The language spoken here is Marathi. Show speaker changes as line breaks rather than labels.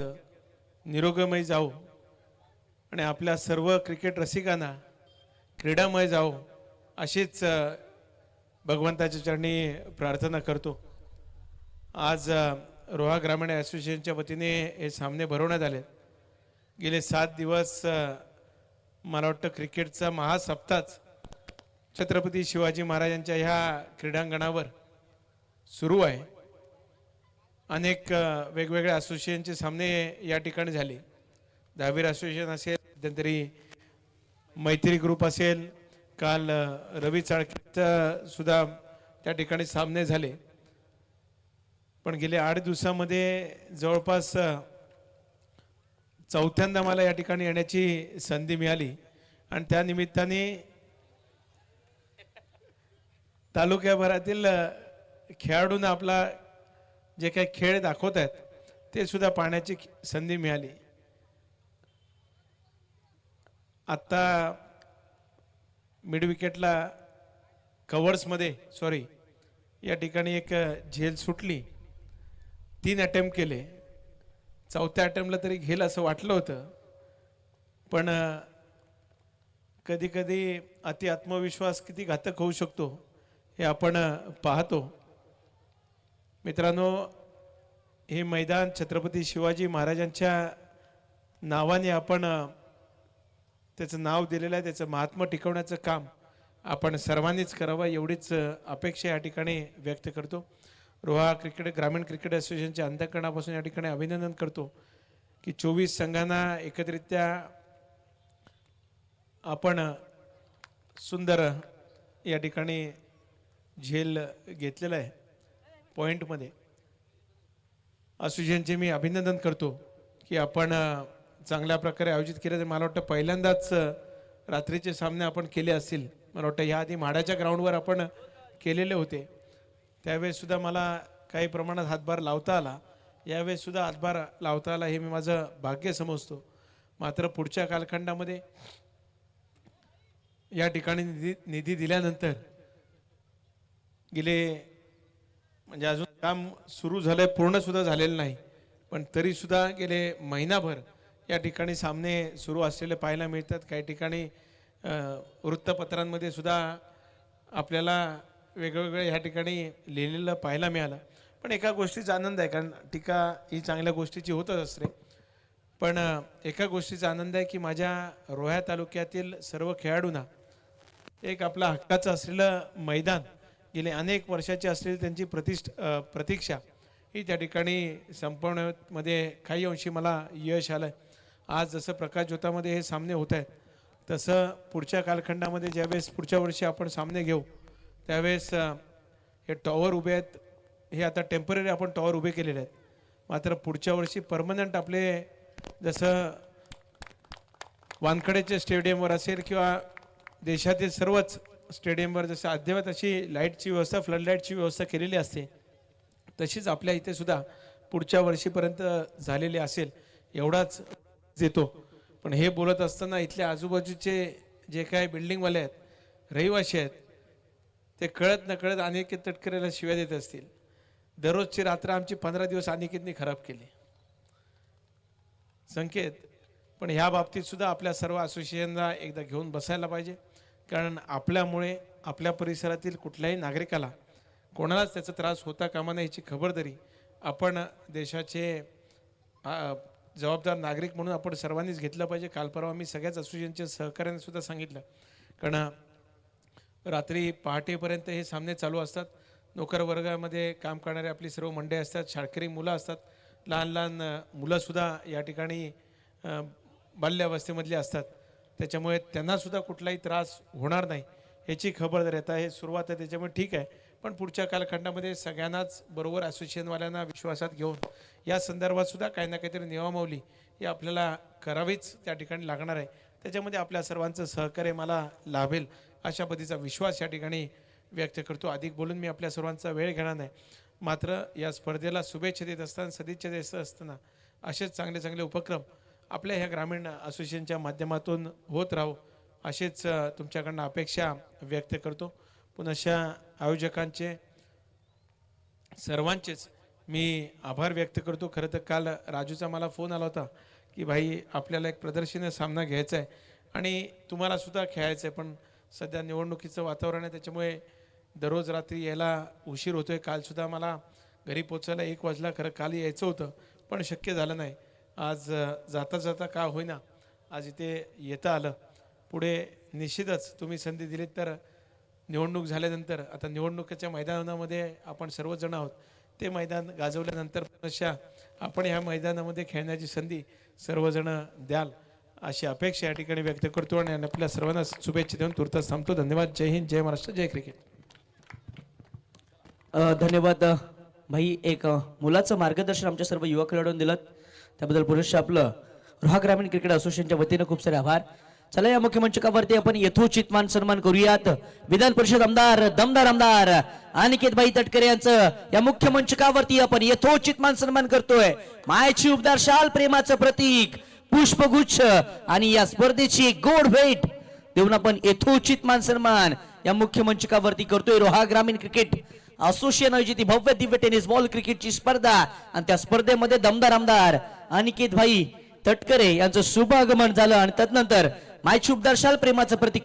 आरोग्याचं निरोगमय जावो आणि आपल्या सर्व क्रिकेट रसिकांना क्रीडामय जावो अशीच भगवंताच्या चरणी प्रार्थना करतो. आज रोहा ग्रामीण असोसिएशनच्या वतीने हे सामने भरवण्यात आले गेले सात दिवस मला वाटतं क्रिकेटचा महासप्ताच छत्रपती शिवाजी महाराजांच्या ह्या क्रीडांगणावर सुरू आहे. अनेक वेगवेगळ्या असोसिएशनचे सामने या ठिकाणी झाले. दहावीर असोसिएशन असेल मध्यंतरी मैत्री ग्रुप असेल काल रवी चाळकेचा सुद्धा त्या ठिकाणी सामने झाले. पण गेल्या आठ दिवसामध्ये जवळपास चौथ्यांदा मला या ठिकाणी येण्याची संधी मिळाली. आणि त्या निमित्ताने तालुक्याभरातील खेळाडूंना आपला जे काही खेळ दाखवत आहेत ते सुद्धा पाहण्याची संधी मिळाली. आत्ता मिडविकेटला कवर्समध्ये सॉरी या ठिकाणी एक झेल सुटली. तीन अटेम्प्ट केले. चौथ्या अटेम्प्टला तरी घेईल असं वाटलं होतं. पण कधी कधी अति आत्मविश्वास किती घातक होऊ शकतो हे आपण पाहतो. मित्रांनो हे मैदान छत्रपती शिवाजी महाराजांच्या नावाने आपण त्याचं नाव दिलेलं आहे त्याचं महात्मा टिकवण्याचं काम आपण सर्वांनीच करावं एवढीच अपेक्षा या ठिकाणी व्यक्त करतो. रोहा क्रिकेट ग्रामीण क्रिकेट असोसिएशनच्या अंतकरणापासून या ठिकाणी अभिनंदन करतो की चोवीस संघांना एकत्रित्या आपण सुंदर या ठिकाणी झेल घेतलेला आहे. पॉईंटमध्ये असोसिएशनचे मी अभिनंदन करतो की आपण चांगल्या प्रकारे आयोजित केलं. तर मला वाटतं पहिल्यांदाच रात्रीचे सामने आपण केले असतील. मला वाटतं ह्याआधी म्हाडाच्या ग्राउंडवर आपण केलेले होते. त्यावेळेससुद्धा मला काही प्रमाणात हातभार लावता आला. यावेळेससुद्धा हातभार लावता आला हे मी माझं भाग्य समजतो. मात्र पुढच्या कालखंडामध्ये या ठिकाणी निधी निधी दिल्यानंतर गेले म्हणजे अजून काम सुरू झालंय पूर्ण सुद्धा झालेलं नाही. पण तरी सुद्धा गेले महिनाभर या ठिकाणी सामने सुरू असलेले पाहायला मिळतात. काही ठिकाणी वृत्तपत्रांमध्ये सुद्धा आपल्याला वेगवेगळ्या ह्या ठिकाणी लिहिलेलं पाहायला मिळालं. पण एका गोष्टीचा आनंद आहे कारण टीका ही चांगल्या गोष्टीची होतच असते. पण एका गोष्टीचा आनंद आहे की माझ्या रोह्या तालुक्यातील सर्व खेळाडूंना एक आपला हक्काचं असलेलं मैदान गेले अनेक वर्षाची असलेली त्यांची प्रतिष्ठ प्रतीक्षा. ही त्या ठिकाणी संपवण्यामध्ये काही अंशी मला यश आलं आज जसं प्रकाश ज्योतामध्ये हे सामने होत आहेत तसं पुढच्या कालखंडामध्ये ज्यावेळेस पुढच्या वर्षी आपण सामने घेऊ त्यावेळेस हे टॉवर उभे आहेत. हे आता टेंपररी आपण टॉवर उभे केलेले आहेत. मात्र पुढच्या वर्षी परमनंट आपले जसं वानखडेच्या स्टेडियमवर असेल किंवा देशातील सर्वच स्टेडियमवर जसं अद्ययावत अशी लाईटची व्यवस्था फ्लड लाईटची व्यवस्था केलेली असते तशीच आपल्या इथे सुद्धा पुढच्या वर्षीपर्यंत झालेली असेल एवढाच देतो पण हे बोलत असताना इथल्या आजूबाजूचे जे काही बिल्डिंगवाले आहेत रहिवाशी आहेत ते कळत नकळत अनिकेत तटकरेला शिव्या देत असतील. दररोजची रात्र आमची पंधरा दिवस अनिकेतनी खराब केली. संकेत पण ह्या बाबतीत सुद्धा आपल्या सर्व असोसिएशनला एकदा घेऊन बसायला पाहिजे. कारण आपल्यामुळे आपल्या परिसरातील कुठल्याही नागरिकाला कोणालाच त्याचा त्रास होता कामा नये याची खबरदारी आपण देशाचे जबाबदार नागरिक म्हणून आपण सर्वांनीच घेतलं पाहिजे. काल परवा मी सगळ्याच असोसिएशनच्या सहकार्याने सुद्धा सांगितलं. कारण रात्री पहाटेपर्यंत हे सामने चालू असतात. नोकर वर्गामध्ये काम करणारे आपली सर्व मंडळी असतात शाळकरी मुलं असतात. लहान लहान मुलंसुद्धा या ठिकाणी बाल्यावस्थेमधली असतात. त्याच्यामुळे त्यांनासुद्धा कुठलाही त्रास होणार नाही. याची खबरदारी आता हे सुरुवात आहे त्याच्यामुळे ठीक आहे. पण पुढच्या कालखंडामध्ये सगळ्यांनाच बरोबर असोसिएशनवाल्यांना विश्वासात घेऊन या संदर्भात सुद्धा काही ना काहीतरी नियमावली ही आपल्याला करावीच त्या ठिकाणी लागणार आहे. त्याच्यामध्ये आपल्या सर्वांचं सहकार्य मला लाभेल अशा पद्धतीचा विश्वास या ठिकाणी व्यक्त करतो. अधिक बोलून मी आपल्या सर्वांचा वेळ घेणार नाही. मात्र या स्पर्धेला शुभेच्छा देत असताना सदिच्छा देत असताना असेच चांगले चांगले उपक्रम आपल्या ह्या ग्रामीण असोसिएशनच्या माध्यमातून होत राहू असेच तुमच्याकडनं अपेक्षा व्यक्त करतो. पण अशा आयोजकांचे सर्वांचेच मी आभार व्यक्त करतो. खरं तर काल राजूचा मला फोन आला होता की भाई आपल्याला एक प्रदर्शनीय सामना घ्यायचा आहे आणि तुम्हालासुद्धा खेळायचं आहे पण सध्या निवडणुकीचं वातावरण आहे त्याच्यामुळे दररोज रात्री यायला उशीर होतो आहे कालसुद्धा मला घरी पोचायला एक वाजला खरं काल यायचं होतं पण शक्य झालं नाही. आज जाता जाता का होईना आज इथे येता आलं. पुढे निश्चितच तुम्ही संधी दिलीत तर निवडणूक झाल्यानंतर आता निवडणुकीच्या मैदानामध्ये आपण सर्वजण आहोत. ते मैदान गाजवल्यानंतर पुनश्च आपण ह्या मैदानामध्ये खेळण्याची संधी सर्वजण द्याल अशी अपेक्षा या ठिकाणी व्यक्त करतो आणि आपल्या सर्वांना शुभेच्छा देऊन तुर्तास थांबतो. धन्यवाद. जय हिंद जय महाराष्ट्र जय क्रिकेट.
धन्यवाद भाई. एक मुलाचं मार्गदर्शन आमच्या सर्व युवा खेळाडूंनी दिलं. त्याबद्दल पुरुष आपलं रोहा ग्रामीण क्रिकेट असोसिएशनच्या वतीनं खूप सारे आभार. चला या मुख्यमंचकावरती आपण यथोचित मान सन्मान करूयात. विधान परिषद आमदार दमदार आमदार अनिकेत भाई तटकरे यांचं या मुख्य मंचकावरती आपण यथोचित मान सन्मान करतोय. मायची उपदार शाल प्रेमाचं प्रतीक पुष्पगुच्छ आणि या स्पर्धेची गोड भेट देऊन आपण यथोचित मान सन्मान या मुख्य मंचकावरती करतोय रोहा ग्रामीण क्रिकेट. असोसिएशन आयोजित भव्य दिव्य टेनिस बॉल क्रिकेटची स्पर्धा आणि त्या स्पर्धेमध्ये दमदार आमदार अनिकेत भाई तटकरे यांचं शुभ आगमन झालं आणि तदनंतर मायचूप दर्शाल प्रेमाचं प्रतीक